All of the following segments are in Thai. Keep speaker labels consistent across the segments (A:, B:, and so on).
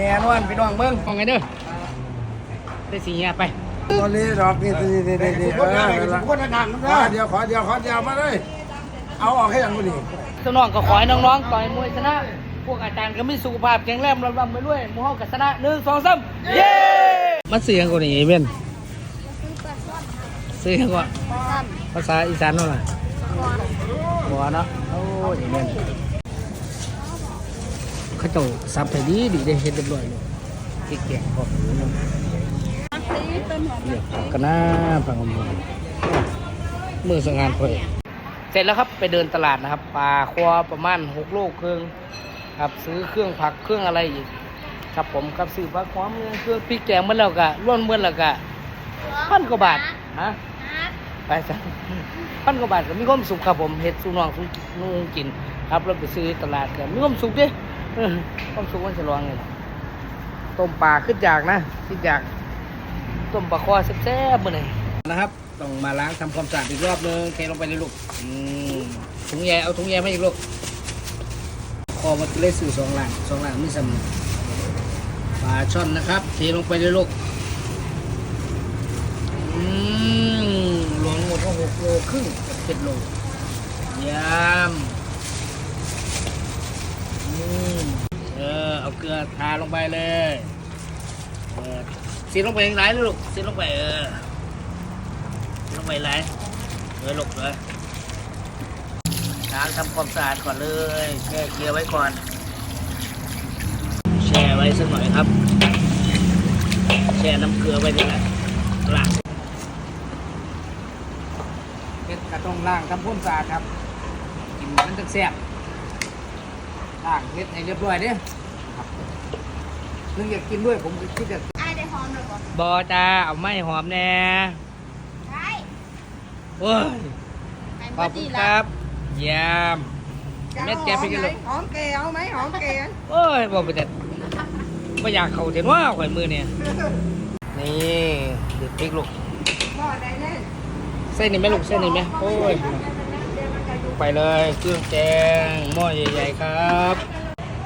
A: แน่นอนพี่น้องเบิ่งฟังไงเด้อได้สีเงี้ยไป
B: ตอนนี้ดอกนี่นี่นี่นี่นี่เออคนดังนะเดี๋ยวขอเดี๋ยวขอเดี๋ยวมาเลยเอาออกให้ยังกูนี่
A: สนองก็ขอให้น้องๆต่อยมวยชนะ พวกอาจารย์ก็มีสุขภาพแข็งแรงรำๆไปด้วยหมู่เฮาก็ชนะหนึ่งสองสามเย้มาเสียงกูนี่เม่นเสียงว่าภาษาอีสานนั่นแหละบัวเนาะโอ้ยเม่น เขาเจ้าซับให้ดีดีได้เฮ็ดเรียบร้อยเลยที่แกงพอเรียกกันนะฟังคำพูมือสังหารพอเสร็จแล้วครับไปเดินตลาดนะครับปลาครัวประมาณหกโลครึ่งครับซื้อเครื่องผักเครื่องอะไรอีกครับผมครับซื้อผักหอมเครื่องพริกแกงมันแล้วก็ร่วนเมื่อแล้วก็พันกว่าบาทฮะไปจ้ะพันกว่าบาทก็มีความสุขครับผมเห็ดสูนองสูนุ่งกิน ครับเราไปซื้อตลาดกันมีความสุขดิ ความสุขวันฉลองเลยต้มปลาขึ้นจากนะขึ้นจากต้มปลาคอแซ่บๆมื้อนี้นะครับต้องมาล้างทำความสะอาดอีกรอบนึงเทลงไปเลยลูกถุงแยเอาถุงแยมาอีกลูกคอมาเล่สื่อสองหลังสองหลังไม่สำปลาช่อนนะครับ เทลงไปเลยลูกอืมรวงหมดก็หกโลครึ่งกับเจ็ดโลยาม เออเอาเกลือทาลงไปเลยเออสีลงไปยังไงเลยลูกสีลงไปเออลงไปไหนเลยลงเลยล้างทำความสะอาดก่อนเลยแช่เกลือไว้ก่อน แช่ไว้สักหน่อยครับ แช่น้ำเกลือไว้ด้วยนะล้างเพชรกระต้องล้างทำความสะอาดครับกินมันจะแซ่บ ล้างเพชรให้เรียบร้อยเด้อครับนึกอยากกินด้วยผมก็คิดจะ
C: ไอ้ได้หอมหรือเปล่า
A: บอจ้าเอาไม่หอมแน่
C: ใช่
A: โอ้ย
C: ไอ้
A: ข
C: พ
A: อ
C: อบ
A: คุ
C: ดี
A: ณค
C: ละ
A: รับเยี่ยมเม็ดแกไปกินเลย
D: หอมแกเอาไหมหอมแก
A: โอ้ยบอกไปแต่ไม่อยากเข้าเห็นว่าข่อยมือเนี่ยนี่เดือดพริกลูก
D: พ่อได้แน่
A: เส้นนี่ไหมลูกเส้นนี่ไหมโอ้ย ไปเลย เครื่องแกงหม้อใหญ่ๆครับ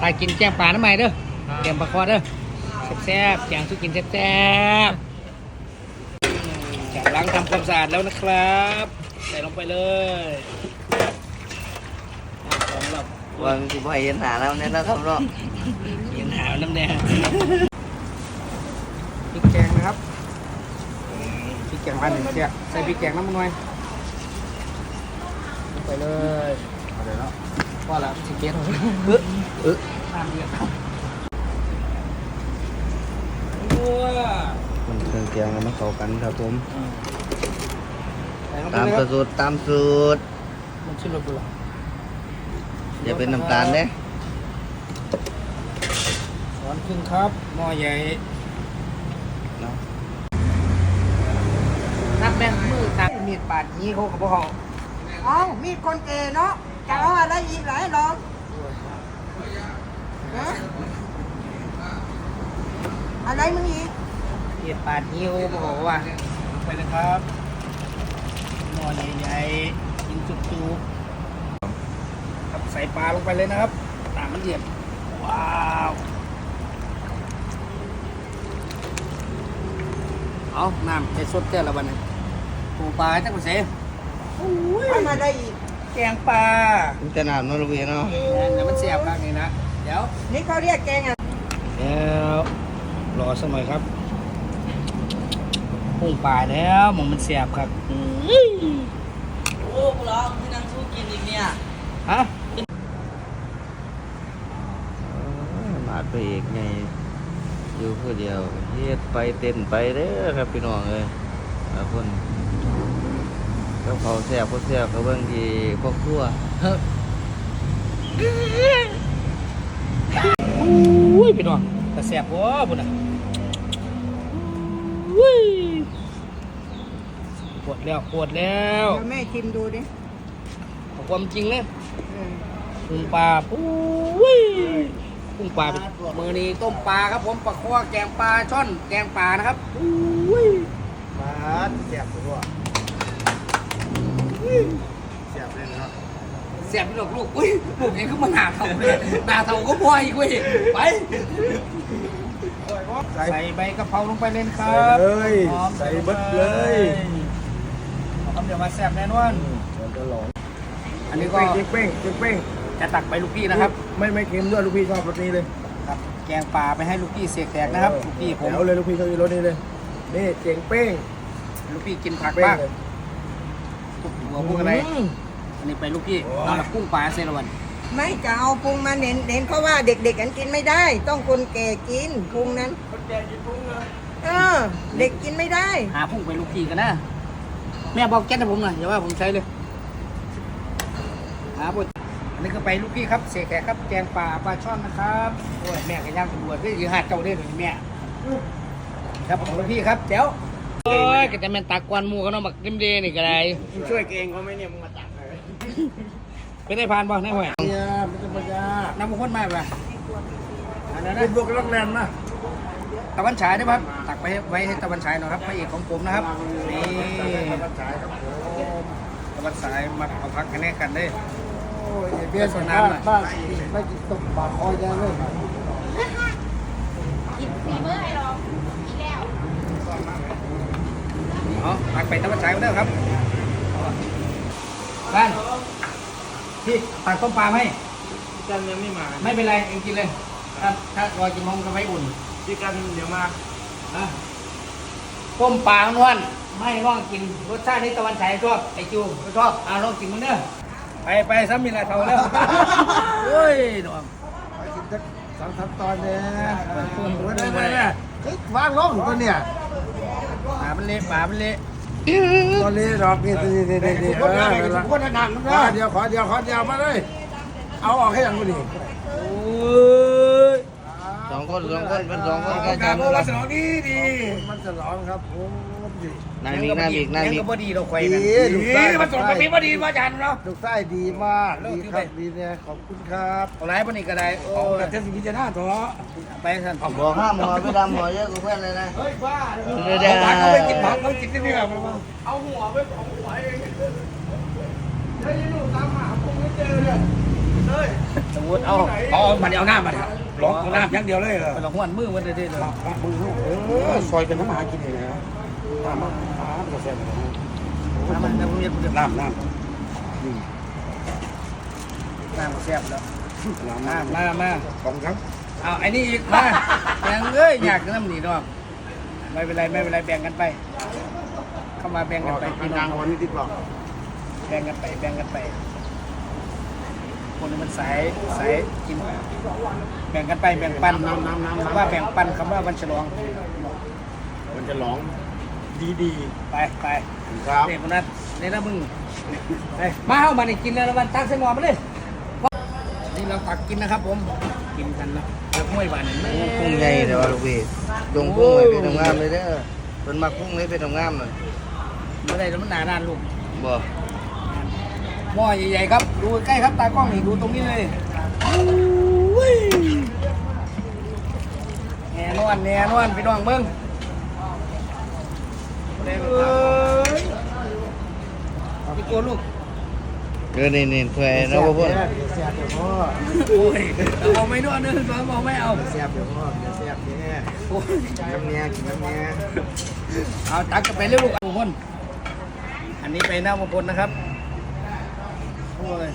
A: ตากินแกงปลาน้ำใหม่เด้อแกงปลาคอเด้อแซ่บๆแกงสุกินแซ่บๆจะล้างทำความสะอาดแล้วนะครับ ใส่ลงไปเลยสำหรับ
E: วันที่พ่อเห็นหาแล้วเนี่ยนะครับเนาะ
A: กินหาวน้ำแดงพริกแกงนะครับพริกแกงพันหนึ่งเจียใส่พริกแกงน้ำมันหน่อยลง ไปเลยเอาเลยเนาะว่าแล้วสิเกียร์เออเออน้ำเดือดครับว้า
E: มันเครื่องเคียงมันเข้ากันครับผม
A: ใส่ลงไป
E: ตาม
A: เลยครับ
E: สูตรตามสูตร
A: มันชื่อรสบุหรี่
E: อย่าเป็นน้ำตาลเด้
A: ช้อนครึ่งครับหม้อใหญ่
E: เนาะ
A: นักแม่งมือตัดมีดปาดนี้เขากับพวก เขา
D: เอามีดคนแกเนาะจะเอาอะไรอีกหลายลองฮะอะไรมึงอีก
A: มีดปาดนี้เขาก็บอกว่าลงไปนะครับหม้อใหญ่ๆกินจุกๆครับใส่ปลาลงไปเลยนะครับตามมันเดือดว้าวเอาน้ำใส่สดแก้วละวันนี้ปูปลาจังหวัด เส
D: ทำอะไรอีก
A: แกงปลา
E: มันจะน้ำเนาะลูกพี่เนาะ
A: เดี๋ยวมันเสียบมากเลยนะ เดี๋ยว
D: นี่เขาเรียกแกงอะ
A: แล้วรอสักหน่อยครับพุ่งปลาแล้วหมองมันเสียบครับ
E: ลูกร้องที่นั่งสู้กินอีกเนี่ย
A: ฮะ
E: มาดไปอีกไงอยู่ผู้เดียวเฮ็ดไปเต้นไปเด้อครับพี่น้องเอ้ยบางคน ก็เขาแซ่บก็แซ่บก็เบิ่งที่พวกครัว
A: อุ้ยพี่น้องแต่เสียบวะบุญอะอุ้ยปวดแล้วปวดแล้ว
D: เดี๋ยวแม่ชิมดูดิ
A: เอาความจริงเลย
D: เออ
A: พุ่งปลาปุ้ยพุ่งปลามือนี้ต้มปลาครับผมปลาคอแกงปลาช่อนแกงปลานะครับอุ้ย
B: ปลาแซ่บตัว แซ่บเลยเนาะ
A: เสียบพี่ลูกลูกอุ้ยลูกเองก็มาหนาเท่าเลยหนาเท่าก็พออีกเว้ยไป
B: ใส่
A: ใส่ใบกะเพราลงไปเลยครั
B: ใส่
A: บ
B: เลย
A: หอม
B: ใส่เบิดเลย
A: หอมเดี๋ยวมาแซ่บแน่นอน
B: จะหลง
A: อันนี้ก็
B: เจ๊งเป้งเจ๊งเป้ง
A: จะตักไปลูกพี่นะครับ
B: ไม่ไม่เค็มด้วยลูกพี่ชอบรสนี้เลย
A: ครับ แกงปลาไปให้ลูกพี่เสกแตกนะครับลูกพี่ผม
B: แถวเลยลูกพี่ชอบรสนี้เลย นี่เจ๋งเป้ง
A: ลูกพี่กินผัก
B: เป้ง
A: บ้าง
B: เลย
A: พวก หัวพวกอะไร
B: ม
A: อันนี้ไปลูกพี่เอาละกุ้งปลาเซรวัน
D: ไม่จะเอาปรุงมาเน้นเน้นเพราะว่าเด็กๆกันกินไม่ได้ ต้องคนแก่กินปรุงนั้น
B: คนแก่กินพุงเลย
D: เออ เด็กกินไม่ได้
A: หาพุ่งไปลูกพี่กันนะแม่บอกแก๊สให้ผมหน่อยอย่าว่าผมใช้เลยหาบุญอันนี้ก็ไปลูกพี่ครับเสกแขกครับแกงปลาปลาช่อนนะครับโอ้ยแม่ก็ย่างตำรวจก็ยืนหาดเจ้าได้เลยแม่ครับของลูกพี่ครับเดี๋ยวโอ้ ยก็จะแม่นตักกวนหมูกันเนาะบักดิมเดนี่ก็ได้
B: มึงช่วยเก่งเขาไหมเนี่ยมึงมาตักเลย
A: เป็นได้พานบ่ในห้วย
B: เนี่ยไม่ต้องมายา
A: น้ำมันข้นมากป่ะอันนั้น
B: เป็
A: นะ
B: พวกรักแรนนะ
A: ตะวันฉายด้วยครับ ตักไปให้ไว้ให้ตะวันฉายหน่อยครับพระเอกของผมนะครับนี่
B: ฉายครับผม
A: ตะวันฉายมาเอาพักกันแน่กันได้
B: โอ้ยเบี้ยสนามบ้านไม่กินตกปากคอยแกเลย
C: กินฟีเมอร์ไอ้รองอีกแล้ว
A: เอาตักไปตะวันฉายมาเด้อครับบ้านพี่ตักต้มปลาไหม
B: กันยังไม่มา
A: ไม่เป็นไรเองกินเลยถ้าถ้ารอกินมองก็ไว้อุ่น
B: พี่กันเดี๋ยวมา
A: นะต้มปลาล้วนไม่ลองกินรสชาติที่ตะวันฉายชอบไอจูก็ชอบอ่าลองกินมึงเด้อไปไปซ้ำมีอะไรเท่าแล้วเฮ้ยน้อง
B: ไปกินสักสองสามตอนเนี่ยวันนี้เนี่ยว่างลงตัวเนี่ย
A: ปลา มันเละปลามันเละ
B: ตอนนี้ดอกนี่นี่นี่นี่เออคนหนักนะเดียวขอเดียวขอเดียวมาเลย เอาออกให้ยังกูดิ
A: โอ้ย
E: สองคนสองคนเป็นสองคน
B: กา
E: กั
B: ร
E: นกัน
B: โอ้สนองดีดีมันจะร้องครับโอ้ดี
E: นายมีนายมีนายมี
A: ยังก็บ่ดีเราควาย
B: ดี
A: กัน
B: ดูได้
A: มันสดมันมีบ่ดีบ่จันเนาะ
B: ลูกไส้ดีมาก ดีครับดีเนี่ยขอบคุณครับ
A: เอาไรบ่นี่ก็ได้โอ้
B: เอา
A: ย
B: แต่เทศกิจนาท้อ
A: ไปสั่น
E: บอกห้ามหัวไปดำหัวเยอะกว่าเพื่อนเลยนะ
B: เฮ้ยบ้า
E: เดี๋ยวเดี๋ยว
B: ผักเขาไปกินผักเขากินที่นี่แบบเอาหัวไปของหัวเองเฮ้ยลูกตามหาผมไม่เจอเลยเฮ้ย
A: สมมุติเอา
B: เอามันเอาหน้ามาล็อกน้ำอย่างเดียวเลยเหรอ
A: ไปลองหวนมือมันเด้อเด้อ
B: หลับหลับมือลูกเออซอยเป็นน้ำหากินเองนะ ตามมาตามกาแฟ
A: มามันน้ำเย็นเดือด
B: น้ำน้
A: น้ำแซ่บแล้วำ
B: น้ำ
A: มา
B: น้ำ
A: มามา
B: ของครับ
A: เอาไอ้นี่อีกมายังเอ้ยอยากน้ำหนีดอกไม่เป็นไรไม่เป็นไรแบ่งกันไป เข้ามาแบ่งกันไปพี่น้
B: นาง
A: อง
B: วันนี้ติดหลอก
A: แบ่งกันไปแบ่งกันไป คนนี้มันสายสายกินแบ่งกันไปแบ่งปัน
B: น้ำน้ำน้ำ
A: ว่าแบ่งปันคำว่าวันฉลอง
B: มันจะร้อง ดีดี
A: ไปไป
B: ครับ
A: เด็กคนนั้นนี่นะมึงไปมาเข้ามานี่กินแล้วมันตักใส่หม้อมาเลยนี่เราตักกินนะครับ ผมกินกันนะแล้วห้วยบานนี่
E: พุ่งใหญ่เดี๋ยวลูกพี่จงพุ่งไปเป็นทำงามเลยเด้อเป็นมักพุ่งเลยเป็นทำงามเลย
A: ไม่ได้แล้วมันหนาด้านลูก
E: บอก
A: หม้อใหญ่ๆครับ ดูใกล้ครับตากล้องนี่ดูตรงนี้เลยแน่นอนแน่นอนพี่น้องเบิ้งเอ้ย พี่โกลูก
E: เออนี่นี่ถ้วยนะพ่อพ่อ
B: เสียบเดี๋ยวพ่อ
A: โอ้ยเอาไม่นวดเนื้อสองบอกไม่เอา
B: เสียบเดี๋ยวพ่อเสียบเนี่ย
A: โอ้ย
B: น้ำเนี้ยกินน้ำเนี้ย
A: เอาตักกันไปเรื่อยลูกอุบลอันนี้ไปหน้าอุบลนะครับโอ้ย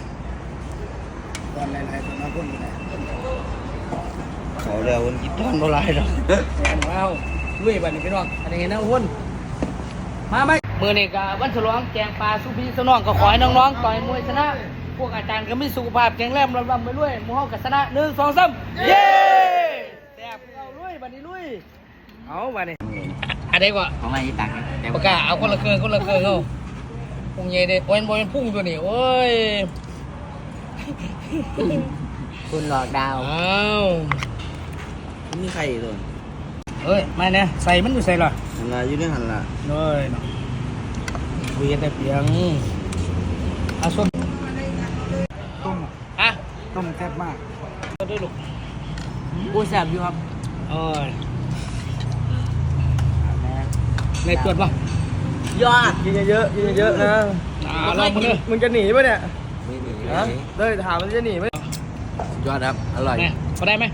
A: ตอนหลายๆตอนน้าพุ่นอยู่ไหน
E: เขาเดี๋ยวคนกินตอนโบราณหรอก
A: แอนว้าวลุยบัดนี้พี่น้องอันนี้เห็นหน้าอุบล มาไหมมือนี่กะวันฉลองแกงปลาสุพีสนองก็ขอให้น้องๆต่อยมวยชนะ พวกอาจารย์ก็มีสุขภาพแข็งแรงรำๆไปด้วยหมู่เฮากับชนะหนึ่งสองสามเย้แซ่บเอาลุยบัดนี้ลุยเอาบัดนี้อะไรกว่า
E: ของอะไรตัก
A: ปากกาเอาคนละเครื่องคนละเครื่องเอาพุ่งใหญ่เด้โอ้ยบอลพุ่งตัวนี้โอ้ย
E: คุณหลอกดาว
A: อ้าว
E: มีใครอีกเลย
A: เฮ้ยไม่เนี่ยใส่มันอยู่ใส่หรอ
E: หันละอยู่ในหันละ
A: เลยเนาะคุยกันแต่เพียงอาส้ม
B: ต้ม
A: อะ
B: ต้มแซ่บมาก
A: ก็ด้วยลูก
E: กูแซ่บอยู่ครับ
A: โอ้ยในตรวจป่ะ
E: ยอด
B: กินเยอะๆกินเยอะๆนะ
A: อ่าลองมาเลย
B: มึงจะหนีป่ะเนี่ย
E: ไม่หนี
B: ฮะเลยถามมันจะหนีไหม
E: ยอดครับอร่อย
A: เนี่ยพอได้ไหม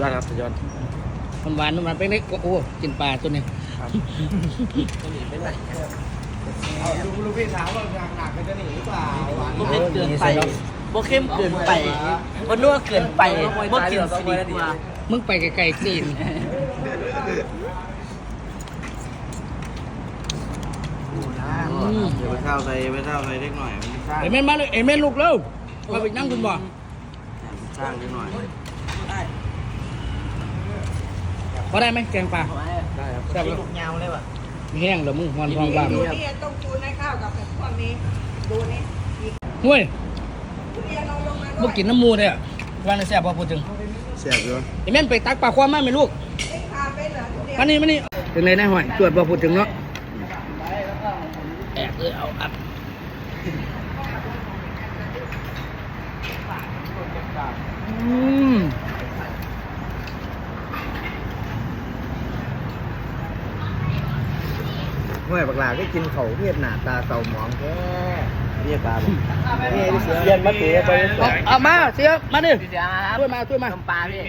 B: ยอดครับสุดยอด
A: มันหวานมันเป็นเล็กโอ้กินปลาตัวนี้
B: เอาลูกลูกพี่ถามว่าหนักหนักกันจะหนีหรือเปล่าหวาน
F: บ่เผ็ดเกินไปบ่เข้มเกินไปบ่นัวเกินไปบ่กินสิดีกว่า
A: มึงไปไกลๆสิอืม
E: เดี๋ยวไปเท่าใส่ไปเท่าใส่เล็กหน่อยมันสร้าง
A: เอ็มเม่นมาเลยเอ็มเม่นลูกเร็วมาไปนั่งคุณบ่
E: สร้างเล็กหน่อย
A: พอได้ไหมแกงปลา
B: ได้ครับ
A: แซ่บ
F: ลู
A: แล้ว
F: กยาวเลยว่ะ
A: แห้งแล้วมึงหอนทองบ้าง
D: ดูนี่ต้องคูณให้ข้าวกับพวกนี้ดูนี่อีก
A: ห้วย
D: ทุเรียนเอาลงมา
A: บ่
D: ด้วย
A: กินน้ำมูเนี่ยวันนี้แซ่บพอพูดถึง
B: เสียบอยู่
A: เอ็มเม่นไปตักปลาความมาไหมลูก
D: เอ็กพาไปเหรอทุเรียน
A: มานี่มานี่ถึงเลยนะห้อยตรวจพอพูดถึงเนาะแอบเลยเอาอัดอืม
B: เมื่อบักหลาก็กินเขาเพียดหน้าตาเต่าหมองแค่
E: เรียกตาผม
B: นี่เสียเรียนมาเตะไป
A: เอาเอามาเสียมาดิ
F: เดี๋ยวครับ
A: ช่วยมาช่วยมา
F: ต้มปลาพี่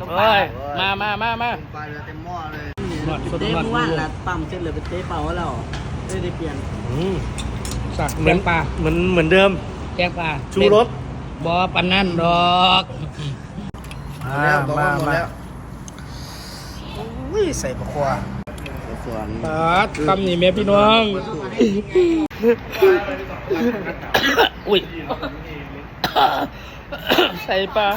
F: ต้มป
A: เอ้
F: ลาย
A: มามามามา
B: ปลาเต็มหม้อเลย
A: หนวดสด
F: เต้
A: หนวด
F: เมื่อวานละปั๊มเสร็จเลยไปเต้เป่าแล้วไม่ได้เปลี่ยน
A: สักแกงปลา
B: เหมือนเหมือนเดิม
A: แกงปลา
B: ชูรส
A: บอปันนั่นดอกมามามาอุ้ยใส่ปลาควา
E: ส่วน
A: ปาดคำนี่แม่พี่น้อง อุ้ย ใส่ปลา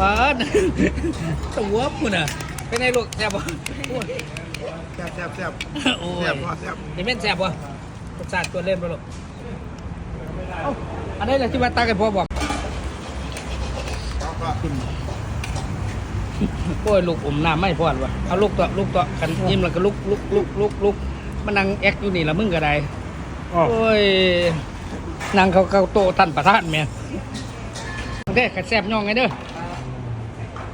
A: ปาดตัวปุ่นอะ เป็นไงลูกแซ่บบ่โอ้ย
B: แซ่บแซ่บแซ่บ
A: โอ้ย
B: แซ่บพอแซ่บ
A: นี่แม่นแซ่บบ่รสชาติตัวเล่นบ่ลูกเอ้าอันนี้แหละที่ว่าตากันพ่อบอก โอ้ยลูกอมน้ำไม่พอดวะเอาลูกต่อลูกต่อขันยิ้มแล้วก็ลุกลุกลุกลุกลุกมานั่งแอคอยู่นี่ละมึงก็ได้โอ้ยนั่งเขาเขาโตะท่านประธานแม่โอเคขัดแซบย่องไงเด้อ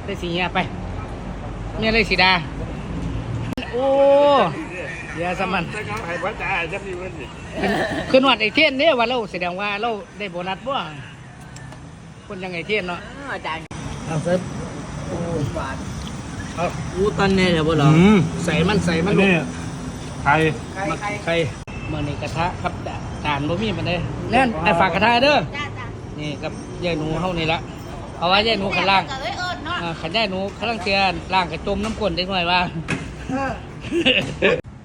A: ได้สีเงี้ยไปเมียเลยสีดา โอ้เดี๋ยวสมัน
B: ไปวัดจ่าจะมีวันนี้
A: ขึ้นวัดไอเทียนเนี่ยว่าเราแสดงว่าเราได้โบนัสบ่ คนยังไงเทียนเนาะ
F: อาจารย์
A: เอาเสร็จเอา
F: อู้ตอนนี้เดี๋ยวบ่หรอ
A: ใส่มันใส่มันลูก
B: ใคร
A: มาใครมาในกระทะครับจานบ่มีมันเลยแน่นไอ้ฝากกระทะเด้อ
C: จ้าจ้านี่
A: นี่กับยายหนูเฮานี่ละเอาไว้ยายหนูข้างล่าง
C: เอ้ยเอิญเนาะ
A: อ่าขันยายหนูข้างล่างเทียนล่างกระจมน้ำก้นได้หน่อยว่า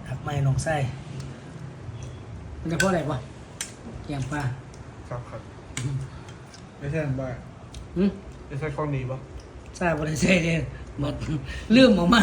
A: ครับไม่ลงไส้มันจะเพราะอะไรวะแกงปลา
B: ครับครับ ไม่ใช่บ้า
A: หืม
B: ไม่ใช่ข้องนี้ปะ
A: ใส่บริเซเนี่ยหมดเรื่องออกมา